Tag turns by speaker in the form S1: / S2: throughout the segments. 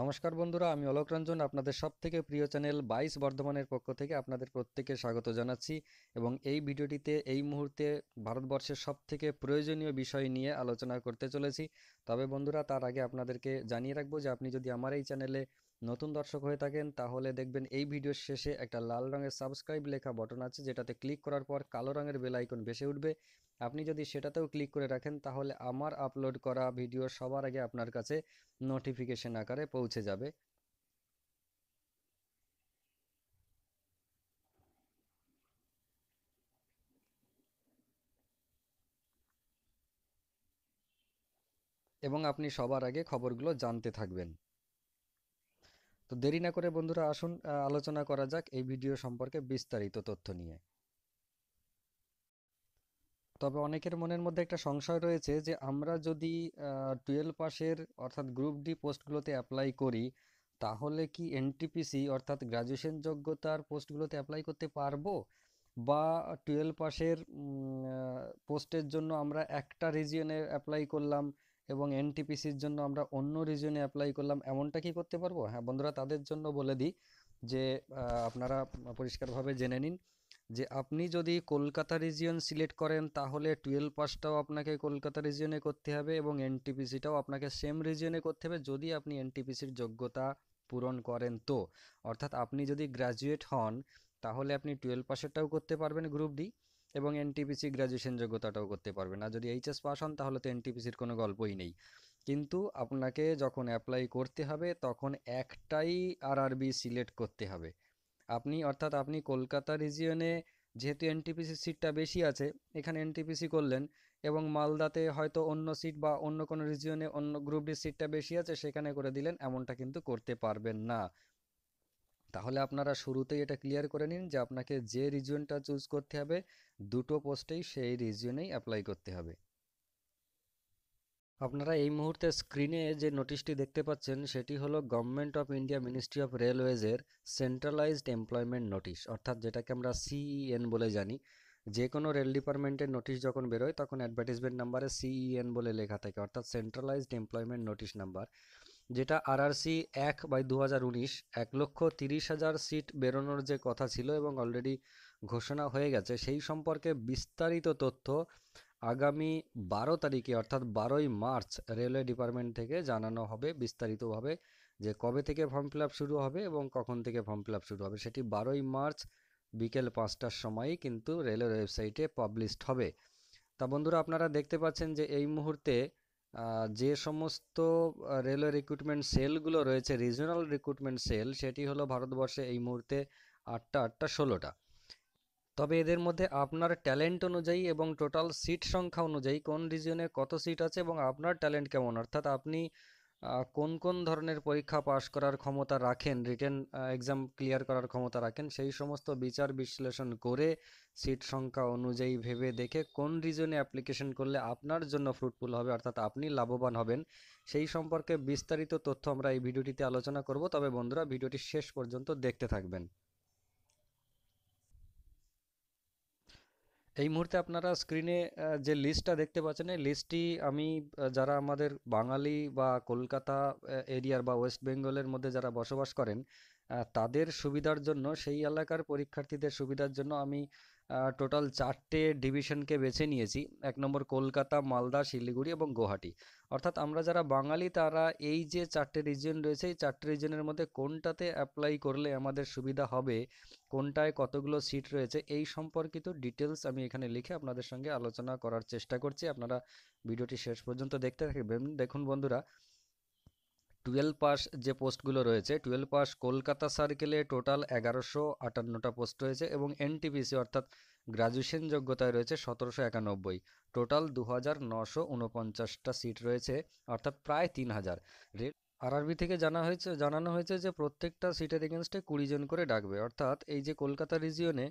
S1: নমস্কার বন্ধুরা, আমি অলোক রঞ্জন, আপনাদের সব থেকে প্রিয় চ্যানেল বাইশ বর্ধমানের পক্ষ থেকে আপনাদের প্রত্যেককে স্বাগত জানাচ্ছি এবং এই ভিডিওটিতে এই মুহূর্তে ভারতবর্ষের সব থেকে প্রয়োজনীয় বিষয় নিয়ে আলোচনা করতে চলেছি। তবে বন্ধুরা, তার আগে আপনাদেরকে জানিয়ে রাখব যে আপনি যদি আমার এই চ্যানেলে নতুন দর্শক হয়ে থাকেন, তাহলে দেখবেন এই ভিডিওর শেষে একটা লাল রঙের সাবস্ক্রাইব লেখা বটন আছে, যেটাতে ক্লিক করার পর কালো রঙের বেল আইকন ভেসে উঠবে। আপনি যদি সেটাতেও ক্লিক করে রাখেন, তাহলে আমার আপলোড করা ভিডিও সবার আগে আপনার কাছে নোটিফিকেশন আকারে পৌঁছে যাবে। এবং আপনি সবার আগে খবরগুলো জানতে থাকবেন। তো দেরি না করে বন্ধুরা আসুন আলোচনা করা যাক এই ভিডিও সম্পর্কে বিস্তারিত তথ্য নিয়ে। তবে অনেকের মনের মধ্যে একটা সংশয় রয়েছে যে, আমরা যদি টুয়েলভ পাসের অর্থাৎ গ্রুপ ডি পোস্টগুলোতে অ্যাপ্লাই করি, তাহলে কি এনটিপিসি অর্থাৎ গ্রাজুয়েশন যোগ্যতার পোস্টগুলোতে অ্যাপ্লাই করতে পারব? বা টুয়েলভ পাসের পোস্টের জন্য আমরা একটা রিজিয়নে অ্যাপ্লাই করলাম এবং এনটিপিসির জন্য আমরা অন্য রিজিয়নে অ্যাপ্লাই করলাম, এমনটা কি করতে পারব? হ্যাঁ বন্ধুরা, তাদের জন্য বলে দিই যে আপনারা পরিষ্কারভাবে জেনে নিন। যে আপনি যদি কলকাতা রিজিয়ন সিলেক্ট করেন, তাহলে টুয়েলভ পাসটাও আপনাকে কলকাতা রিজিয়নে করতে হবে এবং এনটিপিসিটাও আপনাকে সেম রিজিয়নে করতে হবে যদি আপনি এনটিপিসির যোগ্যতা পূরণ করেন তো। অর্থাৎ আপনি যদি গ্র্যাজুয়েট হন, তাহলে আপনি টুয়েলভ পাসেরটাও করতে পারবেন গ্রুপ ডি এবং এনটিপিসি গ্র্যাজুয়েশন যোগ্যতাটাও করতে পারবেন। আর যদি এইচএস পাস হন, তাহলে তো এনটিপিসির কোনো গল্পই নেই। কিন্তু আপনাকে যখন অ্যাপ্লাই করতে হবে, তখন একটাই আরআরবি সিলেক্ট করতে হবে। আপনি অর্থাৎ আপনি কলকাতা রিজিয়নে যেহেতু এনটিপিসি সিটটা বেশি আছে, এখানে এনটিপিসি করলেন এবং মালদাতে হয়তো অন্য সিট বা অন্য কোনো রিজিয়নে অন্য গ্রুপ ডি সিটটা বেশি আছে, সেখানে করে দিলেন, এমনটা কিন্তু করতে পারবেন না। তাহলে আপনারা শুরুতেই এটা ক্লিয়ার করে নিন যে আপনাকে যে রিজিয়নটা চুজ করতে হবে, দুটো পোস্টেই সেই রিজিয়নেই অ্যাপ্লাই করতে হবে। আপনারা এই মুহূর্তে স্ক্রিনে যে নোটিশটি দেখতে পাচ্ছেন, সেটি হলো government of India ministry of রেলওয়েজের centralised employment notice অর্থাৎ যেটাকে আমরা সিইএন বলে জানি। যে কোনো রেল ডিপার্টমেন্টের নোটিশ যখন বেরোয়, তখন অ্যাডভার্টিজমেন্ট নাম্বারে সিইএন বলে লেখা থাকে, অর্থাৎ সেন্ট্রালাইজড এমপ্লয়মেন্ট নোটিশ নাম্বার যেটা আরআরসি এক বাই দু এক লক্ষ তিরিশ হাজার সিট বেরোনোর যে কথা ছিল এবং অলরেডি ঘোষণা হয়ে গেছে, সেই সম্পর্কে বিস্তারিত তথ্য আগামী বারো তারিখে, অর্থাৎ বারোই মার্চ, রেলওয়ে ডিপার্টমেন্ট থেকে জানানো হবে বিস্তারিতভাবে যে কবে থেকে ফর্ম ফিল শুরু হবে এবং কখন থেকে ফর্ম ফিল শুরু হবে। সেটি বারোই মার্চ বিকেল পাঁচটার সময়ই কিন্তু রেলের ওয়েবসাইটে পাবলিশড হবে। তা বন্ধুরা, আপনারা দেখতে পাচ্ছেন যে এই মুহূর্তে যে সমস্ত রেলওয়ে রিক্রুটমেন্ট সেলগুলো রয়েছে রিজনাল রিক্রুটমেন্ট সেল, সেটি হলো ভারতবর্ষে এই মুহূর্তে আটটা আটটা, ষোলোটা। তবে এদের মধ্যে আপনার ট্যালেন্ট অনুযায়ী এবং টোটাল সিট সংখ্যা অনুযায়ী কোন রিজিয়নে কত সিট আছে এবং আপনার ট্যালেন্ট কেমন? অর্থাৎ আপনি কোন কোন ধরনের পরীক্ষা পাশ করার ক্ষমতা রাখেন রিটেন এক্সাম ক্লিয়ার করার ক্ষমতা রাখেন, সেই সমস্ত বিচার বিশ্লেষণ করে সিট সংখ্যা অনুযায়ী ভেবে দেখে কোন রিজনে অ্যাপ্লিকেশন করলে আপনার জন্য ফ্রুটফুল হবে, অর্থাৎ আপনি লাভবান হবেন, সেই সম্পর্কে বিস্তারিত তথ্য আমরা এই ভিডিওটিতে আলোচনা করব। তবে বন্ধুরা, ভিডিওটি শেষ পর্যন্ত দেখতে থাকবেন। এই মুহূর্তে আপনারা স্ক্রিনে যে লিস্টটা দেখতে পাচ্ছেন, এই লিস্টটি আমি যারা আমাদের বাঙালি বা কলকাতা এরিয়ার বা ওয়েস্ট বেঙ্গলের মধ্যে যারা বসবাস করেন তাদের সুবিধার জন্য, সেই এলাকার পরীক্ষার্থীদের সুবিধার জন্য আমি টোটাল চারটে ডিভিশনকে বেছে নিয়েছি। এক নম্বর কলকাতা, মালদা, শিলিগুড়ি এবং গুয়াহাটি। অর্থাৎ আমরা যারা বাঙালি, তারা এই যে চারটে রিজিয়ন রয়েছে, এই চারটে রিজিয়নের মধ্যে কোনটাতে অ্যাপ্লাই করলে আমাদের সুবিধা হবে, কোনটায় কতগুলো সিট রয়েছে, এই সম্পর্কিত ডিটেলস আমি এখানে লিখে আপনাদের সঙ্গে আলোচনা করার চেষ্টা করছি। আপনারা ভিডিওটি শেষ পর্যন্ত দেখতে থাকবেন। দেখুন বন্ধুরা টুয়েলভ পাস যে পোস্টগুলো রয়েছে, টুয়েলভ পাস কলকাতা সার্কেলে টোটাল এগারোশো আটান্নটা পোস্ট রয়েছে এবং এনটিপিসি অর্থাৎ গ্রাজুয়েশন যোগ্যতায় রয়েছে সতেরোশো একানব্বই। টোটাল দু হাজার নশো উনপঞ্চাশটা সিট রয়েছে, অর্থাৎ প্রায় তিন হাজার। আরআরবি থেকে জানা হয়েছে, জানানো হয়েছে যে প্রত্যেকটা সিটের এগেনস্টে কুড়ি জন করে ডাকবে। অর্থাৎ এই যে কলকাতা রিজিয়নে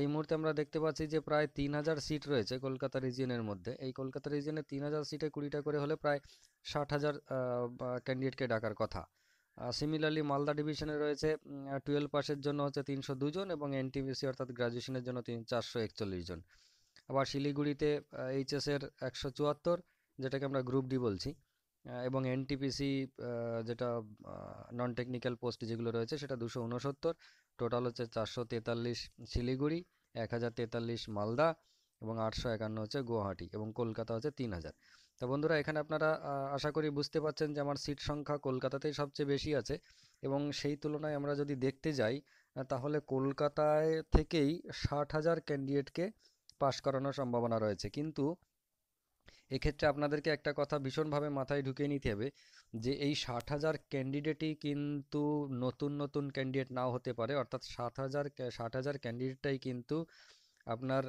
S1: এই মুহূর্তে আমরা দেখতে পাচ্ছি যে প্রায় তিন হাজার সিট রয়েছে কলকাতা রিজিয়নের মধ্যে। এই কলকাতা রিজিয়নে তিন হাজার সিটে কুড়িটা করে হলে প্রায় ষাট হাজার ক্যান্ডিডেটকে ডাকার কথা। সিমিলারলি মালদা ডিভিশনে রয়েছে টুয়েলভ পাসের জন্য হচ্ছে তিনশো দুজন এবং এনটিপিসি অর্থাৎ গ্রাজুয়েশনের জন্য তিন, চারশো একচল্লিশ জন। আবার শিলিগুড়িতে এইচএসের একশো চুয়াত্তর, যেটাকে আমরা গ্রুপ ডি বলছি এবং এনটিপিসি যেটা নন টেকনিক্যাল পোস্ট যেগুলো রয়েছে সেটা দুশো উনসত্তর টোটাল হচ্ছে চারশো তেতাল্লিশ শিলিগুড়ি, এক হাজার তেতাল্লিশ মালদা এবং আটশো একান্ন হচ্ছে গুয়াহাটি এবং কলকাতা হচ্ছে তিন হাজার। তো বন্ধুরা, এখানে আপনারা আশা করি বুঝতে পারছেন যে আমার সিট সংখ্যা কলকাতাতেই সবচেয়ে বেশি আছে এবং সেই তুলনায় আমরা যদি দেখতে যাই তাহলে কলকাতায় থেকেই ষাট হাজার ক্যান্ডিডেটকে পাশ করানোর সম্ভাবনা রয়েছে। কিন্তু এক্ষেত্রে আপনাদেরকে একটা কথা ভীষণভাবে মাথায় ঢুকিয়ে নিতে হবে যে এই ষাট হাজার ক্যান্ডিডেটই কিন্তু নতুন নতুন ক্যান্ডিডেট নাও হতে পারে। অর্থাৎ সাত হাজার, ষাট হাজার ক্যান্ডিডেটটাই কিন্তু আপনার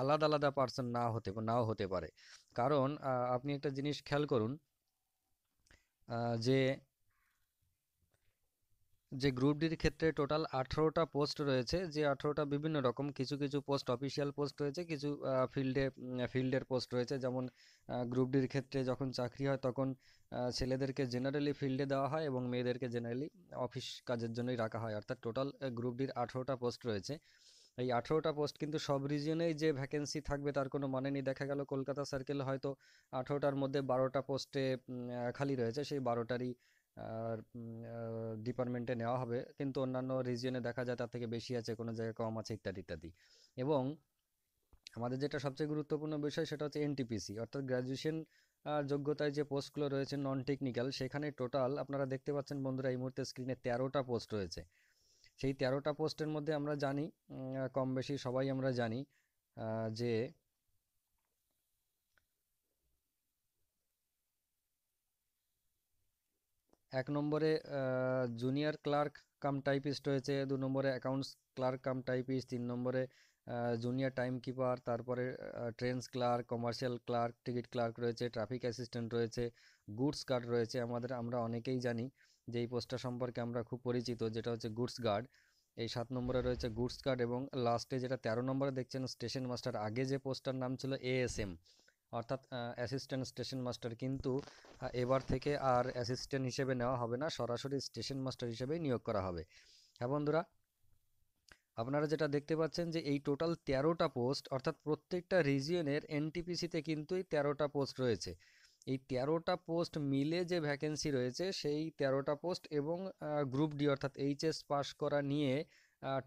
S1: আলাদা আলাদা পার্সন না হতে, নাও হতে পারে। কারণ আপনি একটা জিনিস খেয়াল করুন যে যে গ্রুপ ডির ক্ষেত্রে টোটাল আঠেরোটা পোস্ট রয়েছে, যে আঠেরোটা বিভিন্ন রকম কিছু কিছু পোস্ট অফিসিয়াল পোস্ট রয়েছে, কিছু ফিল্ডে ফিল্ডের পোস্ট রয়েছে। যেমন গ্রুপ ডির ক্ষেত্রে যখন চাকরি হয় তখন ছেলেদেরকে জেনারেলি ফিল্ডে দেওয়া হয় এবং মেয়েদেরকে জেনারেলি অফিস কাজের জন্যই রাখা হয়। অর্থাৎ টোটাল গ্রুপ ডির আঠেরোটা পোস্ট রয়েছে। এই আঠেরোটা পোস্ট কিন্তু সব রিজনেই যে ভ্যাকেন্সি থাকবে তার কোনো মানে নেই। দেখা গেল কলকাতা সার্কেল হয়তো আঠেরোটার মধ্যে বারোটা পোস্টে খালি রয়েছে। সেই বারোটারই ডিপার্টমেন্টে নেওয়া হবে। কিন্তু অন্যান্য রিজিয়নে দেখা যায় তার থেকে বেশি আছে, কোনো জায়গায় কম আছে, ইত্যাদি ইত্যাদি। এবং আমাদের যেটা সবচেয়ে গুরুত্বপূর্ণ বিষয় সেটা হচ্ছে এনটিপিসি অর্থাৎ গ্র্যাজুয়েশন যোগ্যতায় যে পোস্টগুলো রয়েছে নন টেকনিক্যাল সেখানে টোটাল আপনারা দেখতে পাচ্ছেন বন্ধুরা এই মুহূর্তে স্ক্রিনে তেরোটা পোস্ট রয়েছে। সেই তেরোটা পোস্টের মধ্যে আমরা জানি কম বেশি সবাই আমরা জানি যে এক নম্বরে জুনিয়র ক্লার্ক কাম টাইপিস্ট রয়েছে দু নম্বরে অ্যাকাউন্টস ক্লার্ক কাম টাইপিস্ট তিন নম্বরে জুনিয়র টাইম কিপার তারপরে trains clerk commercial clerk ticket clerk রয়েছে ট্রাফিক অ্যাসিস্ট্যান্ট রয়েছে গুডস গার্ড রয়েছে আমাদের, আমরা অনেকেই জানি যে এই পোস্টটা সম্পর্কে আমরা খুব পরিচিত, যেটা হচ্ছে গুডস গার্ড এই সাত নম্বরে রয়েছে গুডস গার্ড এবং লাস্টে যেটা তেরো নম্বরে দেখছেন স্টেশন মাস্টার আগে যে পোস্টার নাম ছিল এএসএম অর্থাৎ অ্যাসিস্ট্যান্ট স্টেশন মাস্টার কিন্তু এবার থেকে আর অ্যাসিস্ট্যান্ট হিসেবে নেওয়া হবে না, সরাসরি স্টেশন মাস্টার হিসেবেই নিয়োগ করা হবে। হ্যাঁ বন্ধুরা, আপনারা যেটা দেখতে পাচ্ছেন যে এই টোটাল তেরোটা পোস্ট অর্থাৎ প্রত্যেকটা রিজিয়নের এনটিপিসিতে কিন্তু এই তেরোটা পোস্ট রয়েছে। এই তেরোটা পোস্ট মিলে যে ভ্যাকেন্সি রয়েছে, সেই তেরোটা পোস্ট এবং গ্রুপ ডি অর্থাৎ এইচএস পাস করা নিয়ে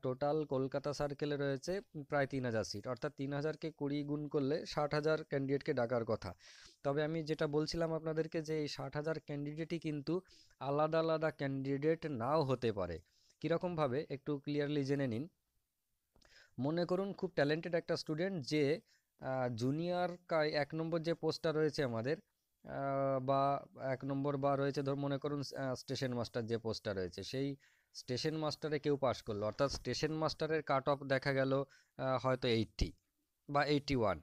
S1: টোটাল কলকাতা সার্কেলে রয়েছে প্রায় তিন হাজার সিট অর্থাৎ তিন হাজারকে কুড়ি গুণ করলে ষাট হাজার ক্যান্ডিডেটকে ডাকার কথা। তবে আমি যেটা বলছিলাম আপনাদেরকে যে এই ষাট হাজার ক্যান্ডিডেটই কিন্তু আলাদা আলাদা ক্যান্ডিডেট নাও হতে পারে। কীরকমভাবে একটু ক্লিয়ারলি জেনে নিন। মনে করুন খুব ট্যালেন্টেড একটা স্টুডেন্ট যে জুনিয়র এক নম্বর যে পোস্টটা রয়েছে আমাদের বা এক নম্বর বা রয়েছে ধর মনে করুন স্টেশন মাস্টার যে পোস্টটা রয়েছে, সেই স্টেশন মাস্টারে কেউ পাশ করল। অর্থাৎ স্টেশন মাস্টারের কাট অফ দেখা গেল হয়তো এইটটি বা এইটটি ওয়ান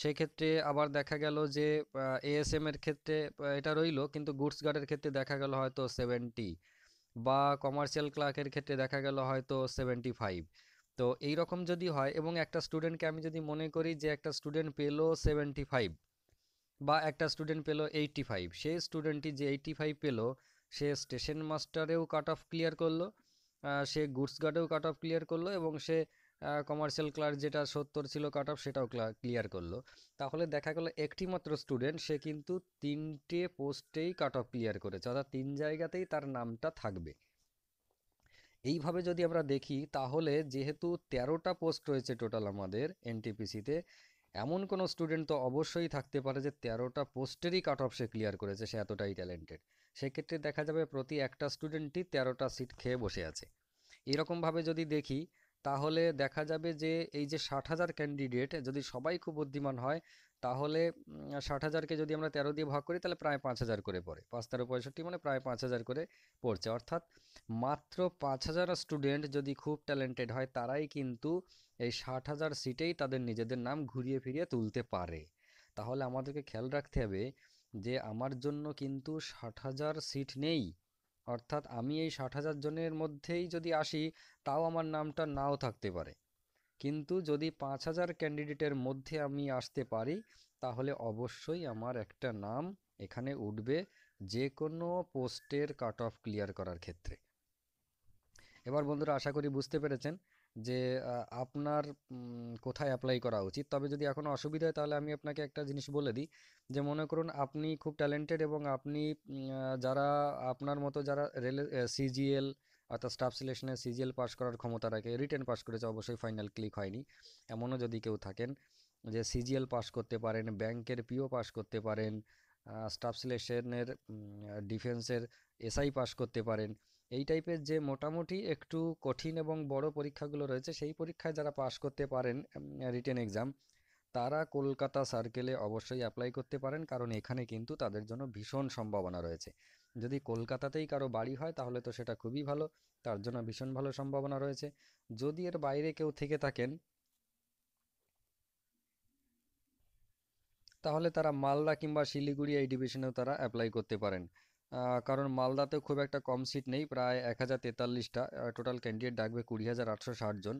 S1: সেক্ষেত্রে আবার দেখা গেল যে এএসএম এর ক্ষেত্রে এটা রইল, কিন্তু গুডস গার্ডের ক্ষেত্রে দেখা গেল হয়তো সেভেন্টি বা কমার্শিয়াল ক্লার্কের ক্ষেত্রে দেখা গেল হয়তো সেভেন্টি ফাইভ তো এই রকম যদি হয়, এবং একটা স্টুডেন্টকে আমি যদি মনে করি যে একটা স্টুডেন্ট পেল সেভেন্টি ফাইভ বা একটা স্টুডেন্ট পেল এইটটি ফাইভ সেই স্টুডেন্টটি যে এইটটি ফাইভ পেল সে স্টেশন মাস্টারেও কাট অফ ক্লিয়ার করল সে গুডস গার্ডেও কাট অফ ক্লিয়ার করল এবং সে কমার্শিয়াল ক্লার্ক যেটা সত্তর ছিল কাট অফ সেটাও ক্লিয়ার করল। তাহলে দেখা গেলো একটি মাত্র স্টুডেন্ট সে কিন্তু তিনটে পোস্টেই কাট অফ ক্লিয়ার করেছে, অর্থাৎ তিন জায়গাতেই তার নামটা থাকবে। এইভাবে যদি আমরা দেখি, তাহলে যেহেতু তেরোটা পোস্ট রয়েছে টোটাল আমাদের এনটিপিসিতে এমন কোনো স্টুডেন্ট তো অবশ্যই থাকতে পারে যে তেরোটা পোস্টেরই কাট অফ সে ক্লিয়ার করেছে, সে এতটাই ট্যালেন্টেড। সেক্ষেত্রে দেখা যাবে প্রতি একটা স্টুডেন্টই তেরোটা সিট খেয়ে বসে আছে। এরকমভাবে যদি দেখি, তাহলে দেখা যাবে যে এই যে ষাট হাজার ক্যান্ডিডেট যদি সবাই খুব বুদ্ধিমান হয় তাহলে ষাট হাজারকে যদি আমরা তেরো দিয়ে ভাগ করি, তাহলে প্রায় পাঁচ হাজার করে পড়ে। পাঁচ তেরো পঁয়ষট্টি মানে প্রায় পাঁচ হাজার করে পড়ছে। অর্থাৎ মাত্র পাঁচ হাজার স্টুডেন্ট যদি খুব ট্যালেন্টেড হয়, তারাই কিন্তু এই ষাট হাজার সিটেই তাদের নিজেদের নাম ঘুরিয়ে ফিরিয়ে তুলতে পারে। তাহলে আমাদেরকে খেয়াল রাখতে হবে যে, আমার জন্য কিন্তু ষাট হাজার সিট নেই। অর্থাৎ আমি এই ষাট হাজার জনের মধ্যেই যদি আসি, তাও আমার নামটা নাও থাকতে পারে। কিন্তু যদি পাঁচ হাজার ক্যান্ডিডেটের মধ্যে আমি আসতে পারি, তাহলে অবশ্যই আমার একটা নাম এখানে উঠবে যে কোনো পোস্টের কাট অফ ক্লিয়ার করার ক্ষেত্রে। এবার বন্ধুরা, আশা করি বুঝতে পেরেছেন যে আপনার কোথায় অ্যাপ্লাই করা উচিত। তবে যদি এখনও অসুবিধা হয়, তাহলে আমি আপনাকে একটা জিনিস বলে দিই যে, মনে করুন আপনি খুব ট্যালেন্টেড এবং আপনি যারা আপনার মতো যারা রেলে সিজিএল অর্থাৎ স্টাফ সিলেকশনে সিজিএল পাস করার ক্ষমতা রাখে রিটেন পাস করেছে, অবশ্যই ফাইনাল ক্লিক হয়নি। এমনও যদি কেউ থাকেন যে সিজিএল পাস করতে পারেন ব্যাংকের পিও পাস করতে পারেন স্টাফ সিলেকশনের ডিফেন্সের এসআই পাস করতে পারেন, এই টাইপের যে মোটামুটি একটু কঠিন এবং বড় পরীক্ষাগুলো রয়েছে, সেই পরীক্ষায় যারা পাস করতে পারেন রিটেন এক্সাম তারা কলকাতা সার্কেলে অবশ্যই অ্যাপ্লাই করতে পারেন। কারণ এখানে কিন্তু তাদের জন্য ভীষণ সম্ভাবনা রয়েছে। যদি কলকাতাতেই কারও বাড়ি হয়, তাহলে তো সেটা খুবই ভালো। তার জন্য ভীষণ ভালো সম্ভাবনা রয়েছে। যদি এর বাইরে কেউ থেকে থাকেন, তাহলে তারা মালদা কিংবা শিলিগুড়ি এই ডিভিশনেও তারা অ্যাপ্লাই করতে পারেন। কারণ মালদাতেও খুব একটা কম সিট নেই। প্রায় এক হাজার টোটাল ক্যান্ডিডেট ডাকবে কুড়ি জন।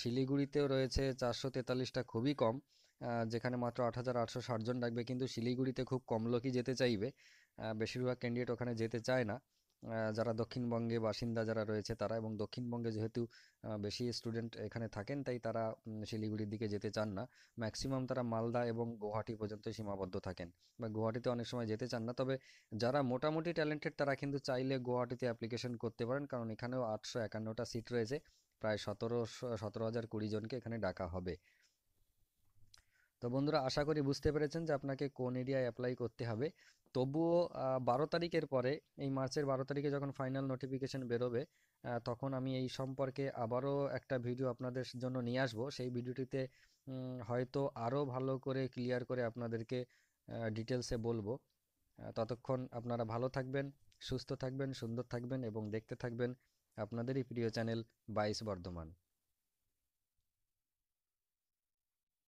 S1: শিলিগুড়িতেও রয়েছে চারশো তেতাল্লিশটা খুবই কম যেখানে মাত্র আট হাজার আটশো ষাটজন ডাকবে। কিন্তু শিলিগুড়িতে খুব কম লোকই যেতে চাইবে বেশিরভাগ ক্যান্ডিডেট ওখানে যেতে চায় না। যারা দক্ষিণবঙ্গে বাসিন্দা যারা রয়েছে তারা এবং দক্ষিণবঙ্গে যেহেতু বেশি স্টুডেন্ট এখানে থাকেন, তাই তারা শিলিগুড়ির দিকে যেতে চান না। ম্যাক্সিমাম তারা মালদা এবং গুয়াহাটি পর্যন্ত সীমাবদ্ধ থাকেন বা গুয়াহাটিতে অনেক সময় যেতে চান না। তবে যারা মোটামুটি ট্যালেন্টেড তারা কিন্তু চাইলে গুয়াহাটিতে অ্যাপ্লিকেশন করতে পারেন, কারণ এখানেও আটশো একান্নটা সিট রয়েছে। প্রায় সতেরোশো সতেরো হাজার কুড়ি জনকে এখানে ডাকা হবে। তো বন্ধুরা, আশা করি বুঝতে পেরেছেন যে আপনাকে কোন এরিয়ায় অ্যাপ্লাই করতে হবে। তবুও বারো তারিখের পরে, এই মার্চের বারো তারিখে যখন ফাইনাল নোটিফিকেশন বেরোবে তখন আমি এই সম্পর্কে আবারও একটা ভিডিও আপনাদের জন্য নিয়ে আসব। সেই ভিডিওটিতে হয়তো আরও ভালো করে ক্লিয়ার করে আপনাদেরকে ডিটেলসে বলব। ততক্ষণ আপনারা ভালো থাকবেন, সুস্থ থাকবেন, সুন্দর থাকবেন এবং দেখতে থাকবেন। আপনাদেরই প্রিয় চ্যানেল বাইশ বর্ধমান।